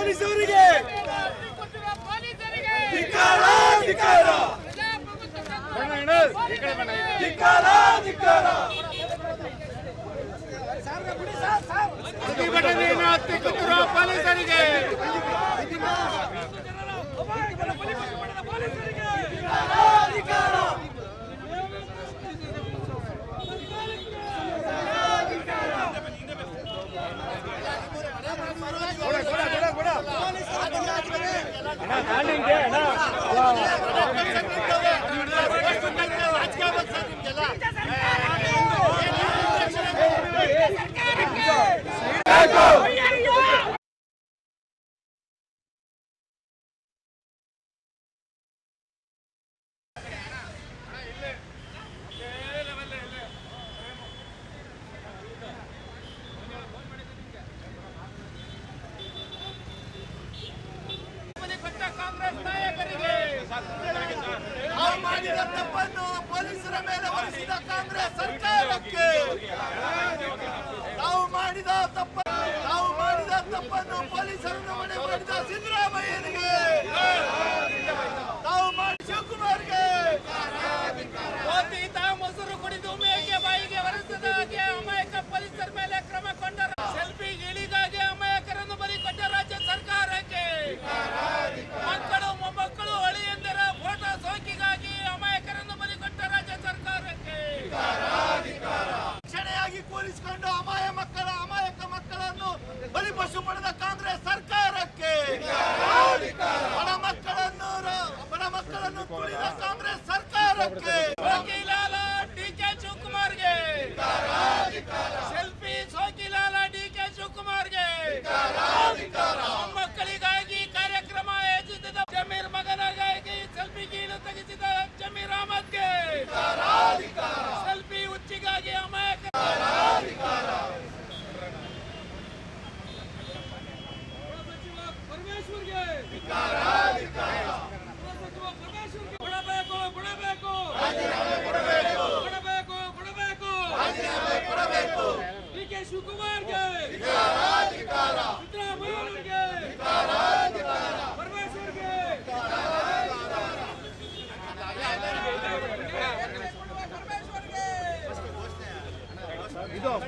ಪೊಲೀಸರಿಗೆ! ಧಿಕ್ಕಾರ ಧಿಕ್ಕಾರ! ಧಿಕ್ಕಾರ ಧಿಕ್ಕಾರ! ಪ್ರತಿಭಟನೆಯನ್ನು ಹತ್ತಿಕ್ಕುತ್ತಿರುವ ಪೊಲೀಸರಿಗೆ!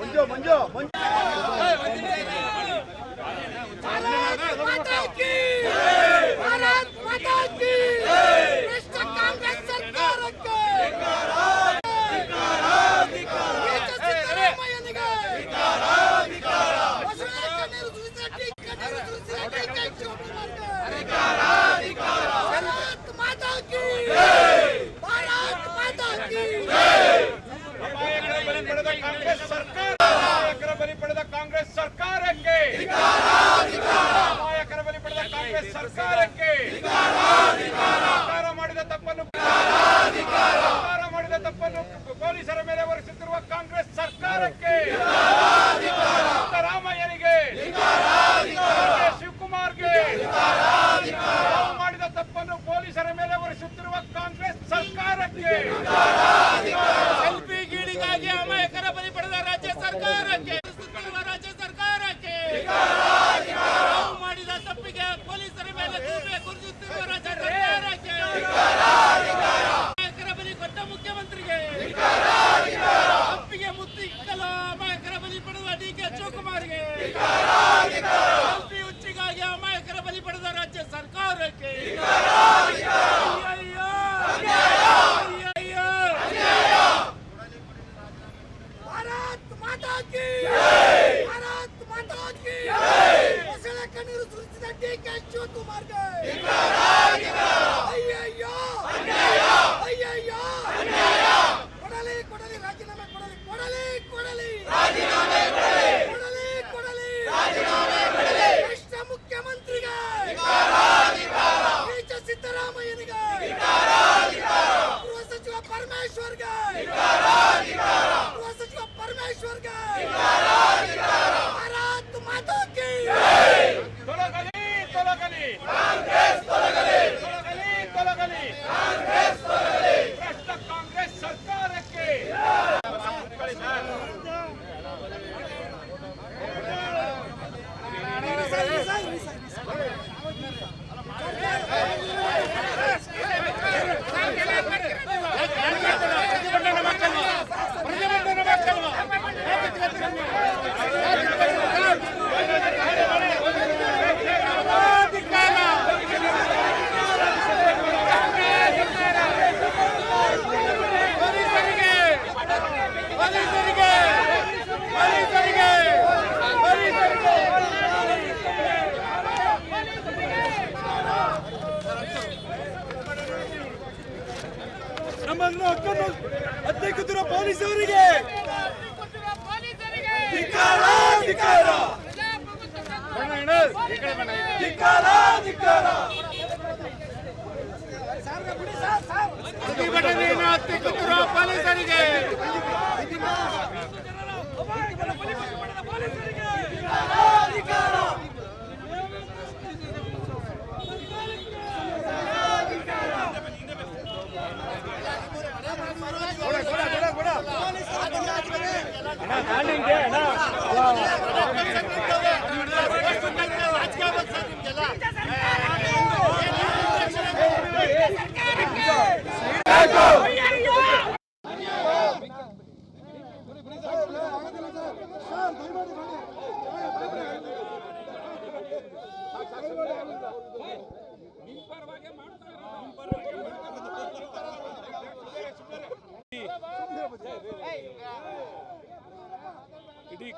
મંજો મંજો મંજો ಕಾಂಗ್ರೆಸ್ ಸರ್ಕಾರ. ಬಲಿ ಪಡೆದ ಕಾಂಗ್ರೆಸ್ ಸರ್ಕಾರಕ್ಕೆ. ಸಿದ್ದರಾಮಯ್ಯನಿಗೆ. ಗೃಹ ಸಚಿವ ಪರಮೇಶ್ವರ್ಗೆ. ನನ್ನ ಹಕ್ಕನ್ನು ಅವರಿಗೆ ಕೊಟ್ಟಿರುವ ಪೊಲೀಸರಿಗೆ ಧಿಕ್ಕಾರ ಧಿಕ್ಕಾರ. ಧಿಕ್ಕಾರ ಧಿಕ್ಕಾರ. ಪ್ರತಿಭಟನೆಯನ್ನು ಹತ್ತಿಕ್ಕುತ್ತಿರುವ ಪೊಲೀಸರಿಗೆ.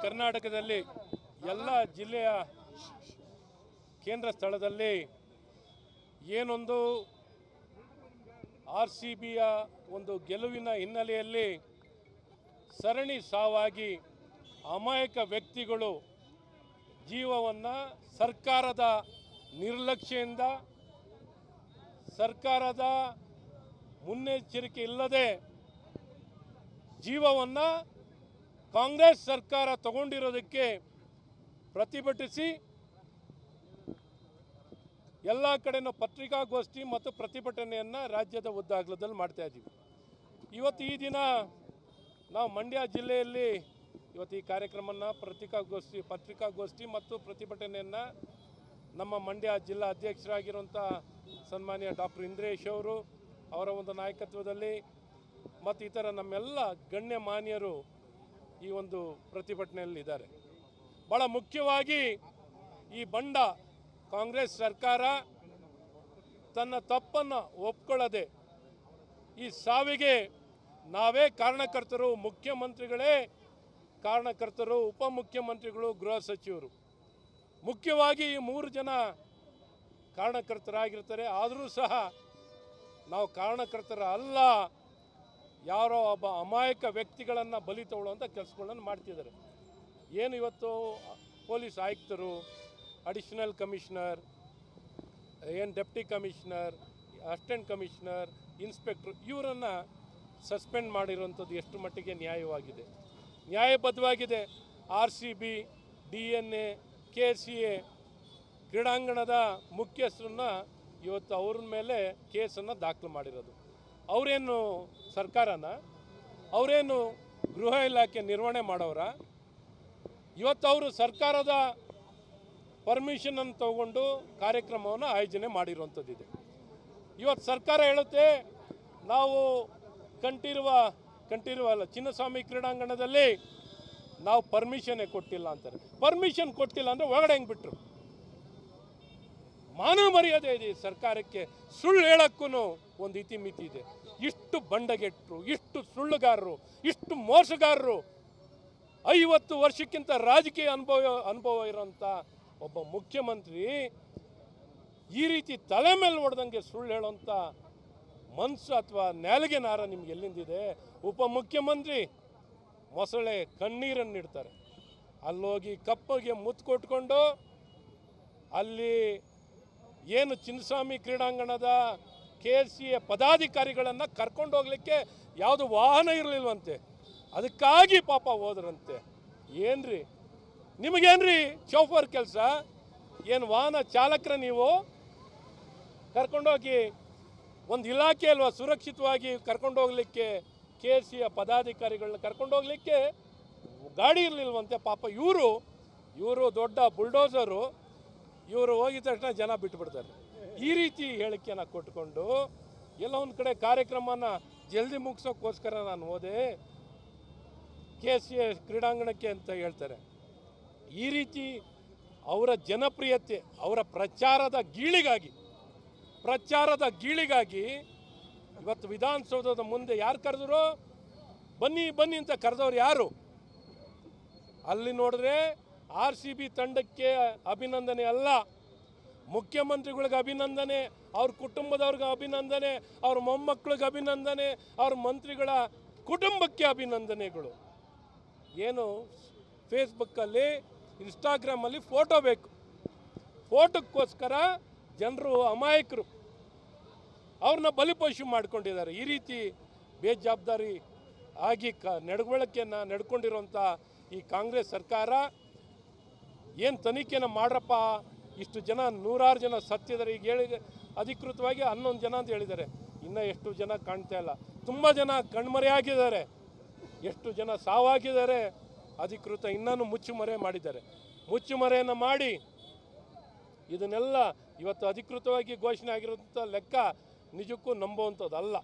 ಕರ್ನಾಟಕದಲ್ಲಿ ಎಲ್ಲ ಜಿಲ್ಲೆಯ ಕೇಂದ್ರ ಸ್ಥಳದಲ್ಲಿ ಏನೊಂದು ಆರ್ ಸಿ ಬಿಯ ಒಂದು ಗೆಲುವಿನ ಹಿನ್ನೆಲೆಯಲ್ಲಿ ಸರಣಿ ಸಾವಾಗಿ ಅಮಾಯಕ ವ್ಯಕ್ತಿಗಳು ಜೀವವನ್ನು ಸರ್ಕಾರದ ನಿರ್ಲಕ್ಷ್ಯದಿಂದ, ಸರ್ಕಾರದ ಮುನ್ನೆಚ್ಚರಿಕೆ ಇಲ್ಲದೆ ಜೀವವನ್ನು ಕಾಂಗ್ರೆಸ್ ಸರ್ಕಾರ ತಗೊಂಡಿರೋದಕ್ಕೆ ಪ್ರತಿಭಟಿಸಿ ಎಲ್ಲ ಕಡೆನೂ ಪತ್ರಿಕಾಗೋಷ್ಠಿ ಮತ್ತು ಪ್ರತಿಭಟನೆಯನ್ನು ರಾಜ್ಯದ ಉದ್ದಾಗಲದಲ್ಲಿ ಮಾಡ್ತಾ ಇದ್ದೀವಿ. ಇವತ್ತು ಈ ದಿನ ನಾವು ಮಂಡ್ಯ ಜಿಲ್ಲೆಯಲ್ಲಿ ಇವತ್ತು ಈ ಕಾರ್ಯಕ್ರಮನ ಪತ್ರಿಕಾಗೋಷ್ಠಿ ಪತ್ರಿಕಾಗೋಷ್ಠಿ ಮತ್ತು ಪ್ರತಿಭಟನೆಯನ್ನು ನಮ್ಮ ಮಂಡ್ಯ ಜಿಲ್ಲಾ ಅಧ್ಯಕ್ಷರಾಗಿರುವಂಥ ಸನ್ಮಾನ್ಯ ಡಾಕ್ಟರ್ ಇಂದ್ರೇಶ್ ಅವರು ಅವರ ಒಂದು ನಾಯಕತ್ವದಲ್ಲಿ ಮತ್ತು ಇತರ ನಮ್ಮೆಲ್ಲ ಗಣ್ಯ ಮಾನ್ಯರು ಈ ಒಂದು ಪ್ರತಿಭಟನೆಯಲ್ಲಿ ಇದ್ದಾರೆ. ಭಾಳ ಮುಖ್ಯವಾಗಿ ಈ ಬಂಡ ಕಾಂಗ್ರೆಸ್ ಸರ್ಕಾರ ತನ್ನ ತಪ್ಪನ್ನು ಒಪ್ಕೊಳ್ಳದೆ ಈ ಸಾವಿಗೆ ನಾವೇ ಕಾರಣಕರ್ತರು, ಮುಖ್ಯಮಂತ್ರಿಗಳೇ ಕಾರಣಕರ್ತರು, ಉಪಮುಖ್ಯಮಂತ್ರಿಗಳು, ಗೃಹ ಸಚಿವರು. ಮುಖ್ಯವಾಗಿ ಈ ಮೂರು ಜನ ಕಾರಣಕರ್ತರಾಗಿರ್ತಾರೆ. ಆದರೂ ಸಹ ನಾವು ಕಾರಣಕರ್ತರ ಅಲ್ಲ ಯಾರೋ ಒಬ್ಬ ಅಮಾಯಕ ವ್ಯಕ್ತಿಗಳನ್ನು ಬಲಿ ತಗೊಳ್ಳುವಂಥ ಕೆಲಸಗಳನ್ನು ಮಾಡ್ತಿದ್ದಾರೆ. ಏನು ಇವತ್ತು ಪೊಲೀಸ್ ಆಯುಕ್ತರು, ಅಡಿಷನಲ್ ಕಮಿಷನರ್, ಏನು deputy commissioner, assistant commissioner, inspector ಇವರನ್ನು ಸಸ್ಪೆಂಡ್ ಮಾಡಿರುವಂಥದ್ದು ಎಷ್ಟು ಮಟ್ಟಿಗೆ ನ್ಯಾಯವಾಗಿದೆ? ನ್ಯಾಯಬದ್ಧವಾಗಿದೆ. R C B, D N A, K C A ಕ್ರೀಡಾಂಗಣದ ಮುಖ್ಯಸ್ಥರನ್ನ ಇವತ್ತು ಅವ್ರ ಮೇಲೆ ಕೇಸನ್ನು ದಾಖಲು ಮಾಡಿರೋದು. ಅವರೇನು ಸರ್ಕಾರನ? ಅವರೇನು ಗೃಹ ಇಲಾಖೆ ನಿರ್ವಹಣೆ ಮಾಡೋರ? ಇವತ್ತು ಅವರು ಸರ್ಕಾರದ ಪರ್ಮಿಷನನ್ನು ತಗೊಂಡು ಕಾರ್ಯಕ್ರಮವನ್ನು ಆಯೋಜನೆ ಮಾಡಿರುವಂಥದ್ದಿದೆ. ಇವತ್ತು ಸರ್ಕಾರ ಹೇಳುತ್ತೆ, ನಾವು ಕಂಠೀರುವ ಕಂಠೀರುವ ಅಲ್ಲ, ಚಿನ್ನಸ್ವಾಮಿ ಕ್ರೀಡಾಂಗಣದಲ್ಲಿ ನಾವು ಪರ್ಮಿಷನ್ನೇ ಕೊಟ್ಟಿಲ್ಲ ಅಂತಾರೆ. ಪರ್ಮಿಷನ್ ಕೊಟ್ಟಿಲ್ಲ ಅಂದರೆ ಒಳಗಡೆ ಹೆಂಗೆ ಬಿಟ್ರು? ಮಾನವ ಮರ್ಯಾದೆ ಇದೆ ಸರ್ಕಾರಕ್ಕೆ. ಸುಳ್ಳು ಹೇಳಕ್ಕೂ ಒಂದು ಇತಿಮಿತಿ ಇದೆ. ಇಷ್ಟು ಬಂಡಗೆಟ್ಟರು ಇಷ್ಟು ಸುಳ್ಳುಗಾರರು, ಇಷ್ಟು ಮೋಸಗಾರರು ಐವತ್ತು ವರ್ಷಕ್ಕಿಂತ ರಾಜಕೀಯ ಅನುಭವ ಅನುಭವ ಇರೋಂಥ ಒಬ್ಬ ಮುಖ್ಯಮಂತ್ರಿ ಈ ರೀತಿ ತಲೆ ಮೇಲೆ ಹೊಡೆದಂಗೆ ಸುಳ್ಳು ಹೇಳೋಂಥ ಮನ್ಸು ಅಥವಾ ನ್ಯಾಲಿಗೆ ನಾರ ನಿಮ್ಗೆ ಎಲ್ಲಿಂದಿದೆ? ಉಪಮುಖ್ಯಮಂತ್ರಿ ಮೊಸಳೆ ಕಣ್ಣೀರನ್ನು ಇಡ್ತಾರೆ. ಅಲ್ಲೋಗಿ ಕಪ್ಪಗೆ ಮುತ್ತು ಕೊಟ್ಕೊಂಡು ಅಲ್ಲಿ ಏನು ಚಿನ್ನಸ್ವಾಮಿ ಕ್ರೀಡಾಂಗಣದ ಕೆ ಎಸ್ ಸಿ ಪದಾಧಿಕಾರಿಗಳನ್ನು ಕರ್ಕೊಂಡು ಹೋಗ್ಲಿಕ್ಕೆ ಯಾವುದು ವಾಹನ ಇರಲಿಲ್ವಂತೆ? ಅದಕ್ಕಾಗಿ ಪಾಪ ಹೋದ್ರಂತೆ. ಏನ್ರಿ? ನಿಮಗೇನ್ರಿ ಚೌಫರ್ ಕೆಲಸ? ಏನು ವಾಹನ ಚಾಲಕರ ನೀವು? ಕರ್ಕೊಂಡೋಗಿ ಒಂದು ಇಲಾಖೆ ಅಲ್ವಾ ಸುರಕ್ಷಿತವಾಗಿ ಕರ್ಕೊಂಡು ಹೋಗ್ಲಿಕ್ಕೆ ಕೆ ಎಸ್ ಎ ಪದಾಧಿಕಾರಿಗಳನ್ನ ಕರ್ಕೊಂಡು ಹೋಗ್ಲಿಕ್ಕೆ ಗಾಡಿ ಇರಲಿಲ್ವಂತೆ ಪಾಪ ಇವರು. ಇವರು ದೊಡ್ಡ ಬುಲ್ಡೋಸರು. ಇವರು ಹೋಗಿದ ತಕ್ಷಣ ಜನ ಬಿಟ್ಬಿಡ್ತಾರೆ. ಈ ರೀತಿ ಹೇಳಿಕೆಯನ್ನ ಕೊಟ್ಕೊಂಡು ಎಲ್ಲ ಒಂದು ಕಡೆ ಕಾರ್ಯಕ್ರಮನ ಜಲ್ದಿ ಮುಗಿಸೋಕ್ಕೋಸ್ಕರ ನಾನು ಹೋದೆ. ಕೆ ಸಿ ಕ್ರೀಡಾಂಗಣಕ್ಕೆ ಅಂತ ಹೇಳ್ತಾರೆ. ಈ ರೀತಿ ಅವರ ಜನಪ್ರಿಯತೆ, ಅವರ ಪ್ರಚಾರದ ಗೀಳಿಗಾಗಿ ಪ್ರಚಾರದ ಗೀಳಿಗಾಗಿ ಇವತ್ತು ವಿಧಾನಸೌಧದ ಮುಂದೆ ಯಾರು ಕರೆದ್ರು? ಬನ್ನಿ ಬನ್ನಿ ಅಂತ ಕರೆದವ್ರು ಯಾರು? ಅಲ್ಲಿ ನೋಡಿದ್ರೆ ಆರ್ ಸಿ ಬಿ ತಂಡಕ್ಕೆ ಅಭಿನಂದನೆ ಅಲ್ಲ. ಮುಖ್ಯಮಂತ್ರಿಗಳಿಗೆ ಅಭಿನಂದನೆ, ಅವ್ರ ಕುಟುಂಬದವ್ರಿಗೆ ಅಭಿನಂದನೆ, ಅವ್ರ ಮೊಮ್ಮಕ್ಕಳಿಗೆ ಅಭಿನಂದನೆ, ಅವ್ರ ಮಂತ್ರಿಗಳ ಕುಟುಂಬಕ್ಕೆ ಅಭಿನಂದನೆಗಳು. ಏನು ಫೇಸ್ಬುಕ್ಕಲ್ಲಿ, ಇನ್ಸ್ಟಾಗ್ರಾಮಲ್ಲಿ ಫೋಟೋ ಬೇಕು. ಫೋಟೋಕ್ಕೋಸ್ಕರ ಜನರು ಅಮಾಯಕರು. ಅವ್ರನ್ನ ಬಲಿಪಶು ಮಾಡ್ಕೊಂಡಿದ್ದಾರೆ. ಈ ರೀತಿ ಬೇಜವಾಬ್ದಾರಿ ಆಗಿ ಕ, ನಡವಳಿಕೆಯನ್ನು ನಡ್ಕೊಂಡಿರೋಂಥ ಈ ಕಾಂಗ್ರೆಸ್ ಸರ್ಕಾರ ಏನು ತನಿಖೆನ ಮಾಡ್ರಪ್ಪ? ಇಷ್ಟು ಜನ, ನೂರಾರು ಜನ ಸತ್ತಿದ್ದಾರೆ. ಈಗ ಹೇಳಿ, ಅಧಿಕೃತವಾಗಿ ಹನ್ನೊಂದು ಜನ ಅಂತ ಹೇಳಿದ್ದಾರೆ. ಇನ್ನೂ ಎಷ್ಟು ಜನ ಕಾಣ್ತಾ ಇಲ್ಲ. ತುಂಬ ಜನ ಕಣ್ಮರೆಯಾಗಿದ್ದಾರೆ ಎಷ್ಟು ಜನ ಸಾವಾಗಿದ್ದಾರೆ. ಅಧಿಕೃತ ಇನ್ನೂ ಮುಚ್ಚುಮರೆ ಮಾಡಿದ್ದಾರೆ. ಮುಚ್ಚುಮರೆಯನ್ನು ಮಾಡಿ, ಇದನ್ನೆಲ್ಲ ಇವತ್ತು ಅಧಿಕೃತವಾಗಿ ಘೋಷಣೆ ಆಗಿರುವಂಥ ಲೆಕ್ಕ ನಿಜಕ್ಕೂ ನಂಬುವಂಥದ್ದಲ್ಲ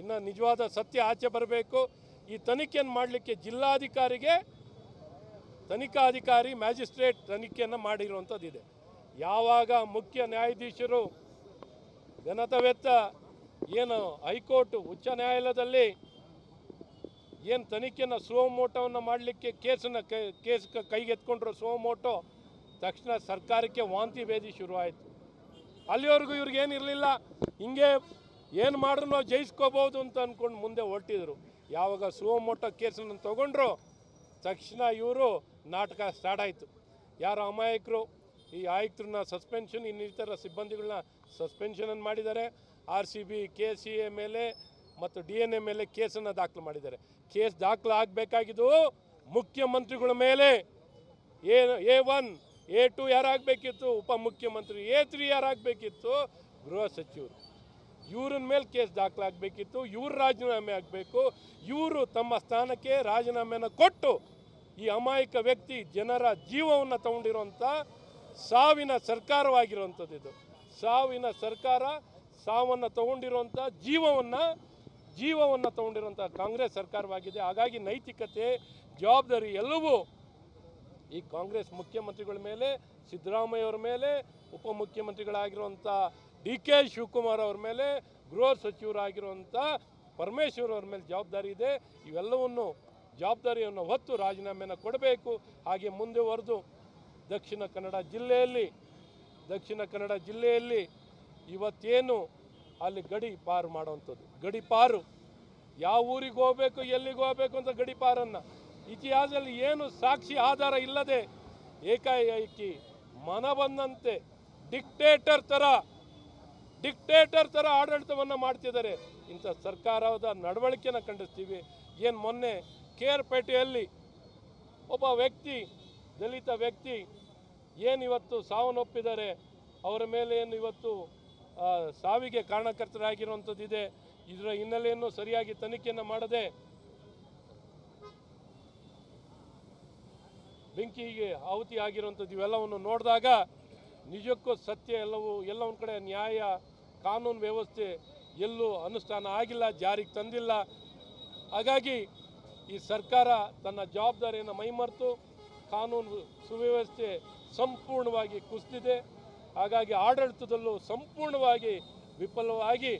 ಇನ್ನು ನಿಜವಾದ ಸತ್ಯ ಆಚೆ ಬರಬೇಕು. ಈ ತನಿಖೆಯನ್ನು ಮಾಡಲಿಕ್ಕೆ ಜಿಲ್ಲಾಧಿಕಾರಿಗೆ ತನಿಖಾಧಿಕಾರಿ ಮ್ಯಾಜಿಸ್ಟ್ರೇಟ್ ತನಿಖೆಯನ್ನು ಮಾಡಿರುವಂಥದ್ದಿದೆ ಯಾವಾಗ ಮುಖ್ಯ ನ್ಯಾಯಾಧೀಶರು ಘನತವೆತ್ತ ಏನು ಹೈಕೋರ್ಟ್ ಉಚ್ಚ ನ್ಯಾಯಾಲಯದಲ್ಲಿ ಏನು ತನಿಖೆಯನ್ನು ಸೋಮೋಟವನ್ನು ಮಾಡಲಿಕ್ಕೆ ಕೇಸನ್ನ ಕೇಸ್ ಕೈಗೆತ್ಕೊಂಡ್ರು ಮೋಟೋ, ತಕ್ಷಣ ಸರ್ಕಾರಕ್ಕೆ ವಾಂತಿ ಭೇದಿ ಶುರುವಾಯಿತು. ಅಲ್ಲಿವರೆಗೂ ಇವ್ರಿಗೇನಿರಲಿಲ್ಲ ಹಿಂಗೆ ಏನು ಮಾಡ್ರು ನಾವು ಜಯಿಸ್ಕೋಬೋದು ಅಂತ ಅಂದ್ಕೊಂಡು ಮುಂದೆ ಹೊರಟಿದ್ರು. ಯಾವಾಗ ಸುವಮೋಟೋ ಕೇಸನ್ನು ತಗೊಂಡ್ರು ತಕ್ಷಣ ಇವರು ನಾಟಕ ಸ್ಟಾರ್ಟ್ ಆಯಿತು. ಯಾರು ಅಮಾಯಕರು, ಈ ಆಯುಕ್ತರನ್ನ ಸಸ್ಪೆನ್ಷನ್ ಇನ್ನಿತರ ಸಿಬ್ಬಂದಿಗಳನ್ನ ಸಸ್ಪೆನ್ಷನನ್ನು ಮಾಡಿದ್ದಾರೆ. R C B K C A ಮೇಲೆ ಮತ್ತು ಡಿ ಎನ್ ಎ ಮೇಲೆ ಕೇಸನ್ನು ದಾಖಲು ಮಾಡಿದ್ದಾರೆ. ಕೇಸ್ ದಾಖಲು ಆಗಬೇಕಾಗಿದ್ದು ಮುಖ್ಯಮಂತ್ರಿಗಳ ಮೇಲೆ. A A one A two ಯಾರಾಗಬೇಕಿತ್ತು? ಉಪಮುಖ್ಯಮಂತ್ರಿ ಎ ತ್ರೀ ಯಾರಾಗಬೇಕಿತ್ತು? ಗೃಹ ಸಚಿವರು. ಇವ್ರನ್ನ ಮೇಲೆ ಕೇಸ್ ದಾಖಲಾಗಬೇಕಿತ್ತು, ಇವ್ರ ರಾಜೀನಾಮೆ ಆಗಬೇಕು, ಇವರು ತಮ್ಮ ಸ್ಥಾನಕ್ಕೆ ರಾಜೀನಾಮೆಯನ್ನು ಕೊಟ್ಟು ಈ ಅಮಾಯಕ ವ್ಯಕ್ತಿ ಜನರ ಜೀವವನ್ನು ತಗೊಂಡಿರುವಂಥ ಸಾವಿನ ಸರ್ಕಾರವಾಗಿರುವಂಥದ್ದು ಇದು. ಸಾವಿನ ಸರ್ಕಾರ ಸಾವನ್ನು ತಗೊಂಡಿರುವಂಥ ಜೀವವನ್ನು ಜೀವವನ್ನು ತಗೊಂಡಿರುವಂಥ ಕಾಂಗ್ರೆಸ್ ಸರ್ಕಾರವಾಗಿದೆ. ಹಾಗಾಗಿ ನೈತಿಕತೆ, ಜವಾಬ್ದಾರಿ ಎಲ್ಲವೂ ಈ ಕಾಂಗ್ರೆಸ್ ಮುಖ್ಯಮಂತ್ರಿಗಳ ಮೇಲೆ, ಸಿದ್ದರಾಮಯ್ಯ ಅವರ ಮೇಲೆ ಉಪಮುಖ್ಯಮಂತ್ರಿಗಳಾಗಿರುವಂಥ ಡಿ ಕೆ ಶಿವಕುಮಾರ್ ಅವ್ರ ಮೇಲೆ ಗೃಹ ಸಚಿವರಾಗಿರುವಂಥ ಪರಮೇಶ್ವರ್ ಅವ್ರ ಮೇಲೆ ಜವಾಬ್ದಾರಿ ಇದೆ. ಇವೆಲ್ಲವನ್ನು ಜವಾಬ್ದಾರಿಯನ್ನು ಹೊತ್ತು ರಾಜೀನಾಮೆಯನ್ನು ಕೊಡಬೇಕು. ಹಾಗೆ ಮುಂದುವರೆದು ದಕ್ಷಿಣ ಕನ್ನಡ ಜಿಲ್ಲೆಯಲ್ಲಿ, ದಕ್ಷಿಣ ಕನ್ನಡ ಜಿಲ್ಲೆಯಲ್ಲಿ ಇವತ್ತೇನು ಅಲ್ಲಿ ಗಡಿ ಪಾರು ಮಾಡುವಂಥದ್ದು. ಗಡಿ ಪಾರು. ಯಾವ ಊರಿಗೆ ಹೋಗಬೇಕು, ಎಲ್ಲಿಗೆ ಹೋಗಬೇಕು ಅಂತ ಗಡಿ ಪಾರನ್ನು. ಇತಿಹಾಸದಲ್ಲಿ ಏನು ಸಾಕ್ಷಿ ಆಧಾರ ಇಲ್ಲದೆ ಏಕಾಏಕಿ ಮನ ಬಂದಂತೆ ಡಿಕ್ಟೇಟರ್ ಥರ ಡಿಕ್ಟೇಟರ್ ಥರ ಆಡಳಿತವನ್ನು ಮಾಡ್ತಿದ್ದಾರೆ. ಇಂಥ ಸರ್ಕಾರದ ನಡವಳಿಕೆನ ಖಂಡಿಸ್ತೀವಿ. ಏನು ಮೊನ್ನೆ ಕೇರ್ಪೇಟೆಯಲ್ಲಿ ಒಬ್ಬ ವ್ಯಕ್ತಿ, ದಲಿತ ವ್ಯಕ್ತಿ ಏನು ಇವತ್ತು ಸಾವನ್ನಪ್ಪಿದ್ದಾರೆ, ಅವರ ಮೇಲೆ ಏನು ಇವತ್ತು ಸಾವಿಗೆ ಕಾರಣಕರ್ತರಾಗಿರುವಂಥದ್ದಿದೆ, ಇದರ ಹಿನ್ನೆಲೆಯನ್ನು ಸರಿಯಾಗಿ ತನಿಖೆಯನ್ನು ಮಾಡದೆ ಬೆಂಕಿಗೆ ಆಹುತಿ ಆಗಿರುವಂಥದ್ದು ಇವೆಲ್ಲವನ್ನು ನೋಡಿದಾಗ ನಿಜಕ್ಕೂ ಸತ್ಯ ಎಲ್ಲವೂ ಎಲ್ಲ ಒಂದು ಕಡೆ ನ್ಯಾಯ ಕಾನೂನು ವ್ಯವಸ್ಥೆ ಎಲ್ಲೂ ಅನುಷ್ಠಾನ ಆಗಿಲ್ಲ, ಜಾರಿಗೆ ತಂದಿಲ್ಲ. ಹಾಗಾಗಿ ಈ ಸರ್ಕಾರ ತನ್ನ ಜವಾಬ್ದಾರಿಯನ್ನು ಮೈಮರೆತು ಕಾನೂನು ಸುವ್ಯವಸ್ಥೆ ಸಂಪೂರ್ಣವಾಗಿ ಕುಸಿದಿದೆ. ಹಾಗಾಗಿ ಆಡಳಿತದಲ್ಲೂ ಸಂಪೂರ್ಣವಾಗಿ ವಿಫಲವಾಗಿ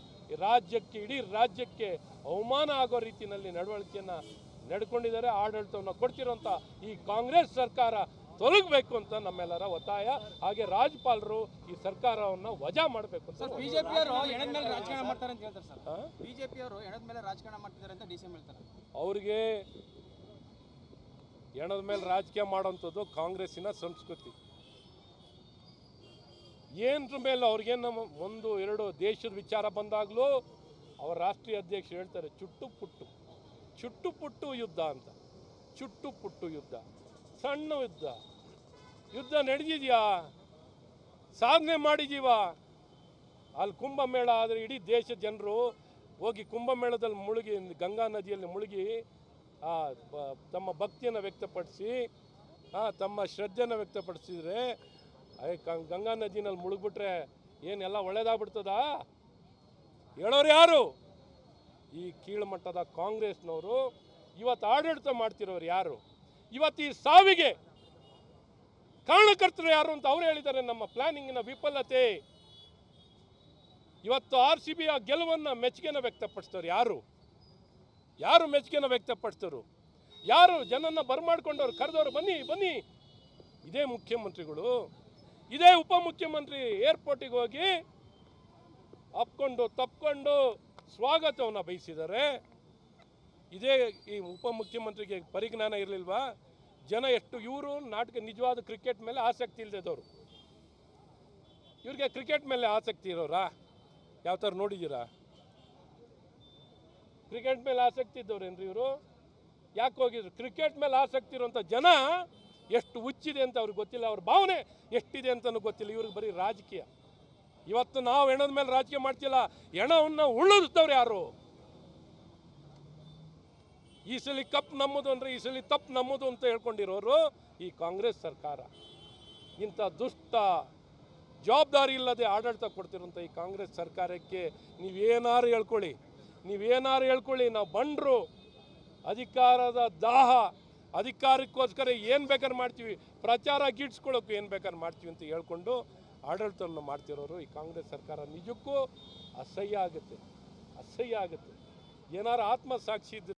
ರಾಜ್ಯಕ್ಕೆ, ಇಡೀ ರಾಜ್ಯಕ್ಕೆ ಅವಮಾನ ಆಗೋ ರೀತಿಯಲ್ಲಿ ನಡವಳಿಕೆಯನ್ನು ನಡ್ಕೊಂಡಿದ್ದಾರೆ. ಆಡಳಿತವನ್ನು ಕೊಡ್ತಿರೋಂಥ ಈ ಕಾಂಗ್ರೆಸ್ ಸರ್ಕಾರ ತೊಲಗಬೇಕು ಅಂತ ನಮ್ಮೆಲ್ಲರ ಒತ್ತಾಯ. ಹಾಗೆ ರಾಜ್ಯಪಾಲರು ಈ ಸರ್ಕಾರವನ್ನು ವಜಾ ಮಾಡಬೇಕು ಅಂತ ಸರ್ ಬಿಜೆಪಿ ಅವರು ಎಣದ ಮೇಲೆ ರಾಜಕಾರಣ ಮಾಡ್ತಾರೆ ಅಂತ ಹೇಳ್ತಾರೆ ಸರ್. ಬಿಜೆಪಿ ಅವರು ಎಣದ ಮೇಲೆ ರಾಜಕಾರಣ ಮಾಡ್ತಿದ್ದಾರೆ ಅಂತ ಡಿ ಹೇಳ್ತಾರೆ. ಅವ್ರಿಗೆ ಎಣದ ಮೇಲೆ ರಾಜಕೀಯ ಮಾಡೋಂಥದ್ದು ಕಾಂಗ್ರೆಸ್ಸಿನ ಸಂಸ್ಕೃತಿ. ಏನ್ರ ಮೇಲೆ ಅವ್ರಿಗೇನು ನಮ್ಮ ಒಂದು ಎರಡು ದೇಶದ ವಿಚಾರ ಬಂದಾಗಲೂ ಅವರ ರಾಷ್ಟ್ರೀಯ ಅಧ್ಯಕ್ಷರು ಹೇಳ್ತಾರೆ ಚುಟ್ಟು ಪುಟ್ಟು ಚುಟ್ಟು ಪುಟ್ಟು ಯುದ್ಧ ಅಂತ. ಚುಟ್ಟು ಪುಟ್ಟು ಯುದ್ಧ. ಸಣ್ಣ ಯುದ್ಧ ಯುದ್ಧ ನಡೆದಿದೆಯಾ? ಸಾಧನೆ ಮಾಡಿದೀವ? ಅಲ್ಲಿ ಕುಂಭಮೇಳ ಆದರೆ ಇಡೀ ದೇಶದ ಜನರು ಹೋಗಿ ಕುಂಭಮೇಳದಲ್ಲಿ ಮುಳುಗಿ, ಗಂಗಾ ನದಿಯಲ್ಲಿ ಮುಳುಗಿ ತಮ್ಮ ಭಕ್ತಿಯನ್ನು ವ್ಯಕ್ತಪಡಿಸಿ ತಮ್ಮ ಶ್ರದ್ಧೆಯನ್ನು ವ್ಯಕ್ತಪಡಿಸಿದ್ರೆ ಗಂಗಾ ನದಿನಲ್ಲಿ ಮುಳುಗ್ಬಿಟ್ರೆ ಏನೆಲ್ಲ ಒಳ್ಳೇದಾಗ್ಬಿಡ್ತದಾ? ಹೇಳೋರು ಯಾರು? ಈ ಕೀಳುಮಟ್ಟದ ಕಾಂಗ್ರೆಸ್ನವರು, ಇವತ್ತು ಆಡಳಿತ ಮಾಡ್ತಿರೋರು ಯಾರು? ಇವತ್ತು ಈ ಸಾವಿಗೆ ಕಾರಣಕರ್ತರು ಯಾರು ಅಂತ ಅವರು ಹೇಳಿದ್ದಾರೆ ನಮ್ಮ ಪ್ಲಾನಿಂಗಿನ ವಿಫಲತೆ. ಇವತ್ತು ಆರ್ ಸಿ ಬಿಯ ಗೆಲುವನ್ನು ಮೆಚ್ಚುಗೆನ ವ್ಯಕ್ತಪಡಿಸ್ತವ್ರು ಯಾರು? ಯಾರು ಮೆಚ್ಚುಗೆನ ವ್ಯಕ್ತಪಡಿಸ್ತರು ಯಾರು ಜನನ್ನ ಬರ್ಮಾಡ್ಕೊಂಡವ್ರು ಕರೆದವ್ರು ಬನ್ನಿ ಬನ್ನಿ. ಇದೇ ಮುಖ್ಯಮಂತ್ರಿಗಳು. ಇದೇ ಉಪಮುಖ್ಯಮಂತ್ರಿ ಏರ್ಪೋರ್ಟಿಗೆ ಹೋಗಿ ಅಪ್ಕೊಂಡು, ತಪ್ಕೊಂಡು ಸ್ವಾಗತವನ್ನು ಬಯಸಿದ್ದಾರೆ. ಇದೇ ಈ ಉಪಮುಖ್ಯಮಂತ್ರಿಗೆ ಪರಿಜ್ಞಾನ ಇರಲಿಲ್ವಾ? ಜನ ಎಷ್ಟು, ಇವರು ನಾಟಕ ನಿಜವಾದ ಕ್ರಿಕೆಟ್ ಮೇಲೆ ಆಸಕ್ತಿ ಇಲ್ಲದವರು ಇವ್ರಿಗೆ ಕ್ರಿಕೆಟ್ ಮೇಲೆ ಆಸಕ್ತಿ ಇರೋರಾ? ಯಾವ ಥರ ನೋಡಿದ್ದೀರಾ? ಕ್ರಿಕೆಟ್ ಮೇಲೆ ಆಸಕ್ತಿ ಇದ್ದವ್ರೇನ್ರಿ ಇವರು? ಯಾಕೆ ಹೋಗಿದ್ರು? ಕ್ರಿಕೆಟ್ ಮೇಲೆ ಆಸಕ್ತಿ ಇರುವಂಥ ಜನ ಎಷ್ಟು ಹುಚ್ಚಿದೆ ಅಂತ ಅವ್ರಿಗೆ ಗೊತ್ತಿಲ್ಲ. ಅವ್ರ ಭಾವನೆ ಎಷ್ಟಿದೆ ಅಂತಲೂ ಗೊತ್ತಿಲ್ಲ. ಇವ್ರಿಗೆ ಬರೀ ರಾಜಕೀಯ. ಇವತ್ತು ನಾವು ಹೆಣದ ಮೇಲೆ ರಾಜಕೀಯ ಮಾಡ್ತಿಲ್ಲ. ಹೆಣವನ್ನು ಉಳಿಸ್ತವ್ರು ಯಾರು? ಈ ಸಲ ಕಪ್ ನಮ್ಮದು ಅಂದರೆ ಈ ಸಲ ತಪ್ಪು ನಮ್ಮದು ಅಂತ ಹೇಳ್ಕೊಂಡಿರೋರು ಈ ಕಾಂಗ್ರೆಸ್ ಸರ್ಕಾರ. ಇಂಥ ದುಷ್ಟ ಜವಾಬ್ದಾರಿ ಇಲ್ಲದೆ ಆಡಳಿತ ಕೊಡ್ತಿರೋಂಥ ಈ ಕಾಂಗ್ರೆಸ್ ಸರ್ಕಾರಕ್ಕೆ ನೀವೇನಾರು ಹೇಳ್ಕೊಳ್ಳಿ ನೀವೇನಾರು ಹೇಳ್ಕೊಳ್ಳಿ, ನಾವು ಬಂಡ್ರು, ಅಧಿಕಾರದ ದಾಹ, ಅಧಿಕಾರಕ್ಕೋಸ್ಕರ ಏನು ಬೇಕಾದ್ರೆ ಮಾಡ್ತೀವಿ, ಪ್ರಚಾರ ಗಿಡ್ಸ್ಕೊಳ್ಳೋಕ್ಕೂ ಏನು ಬೇಕಾದ್ರೆ ಮಾಡ್ತೀವಿ ಅಂತ ಹೇಳ್ಕೊಂಡು ಆಡಳಿತವನ್ನು ಮಾಡ್ತಿರೋರು ಈ ಕಾಂಗ್ರೆಸ್ ಸರ್ಕಾರ ನಿಜಕ್ಕೂ ಅಸಹ್ಯ ಆಗುತ್ತೆ ಅಸಹ್ಯ ಆಗುತ್ತೆ. ಏನಾರು ಆತ್ಮಸಾಕ್ಷಿ ಇದ್ದರೆ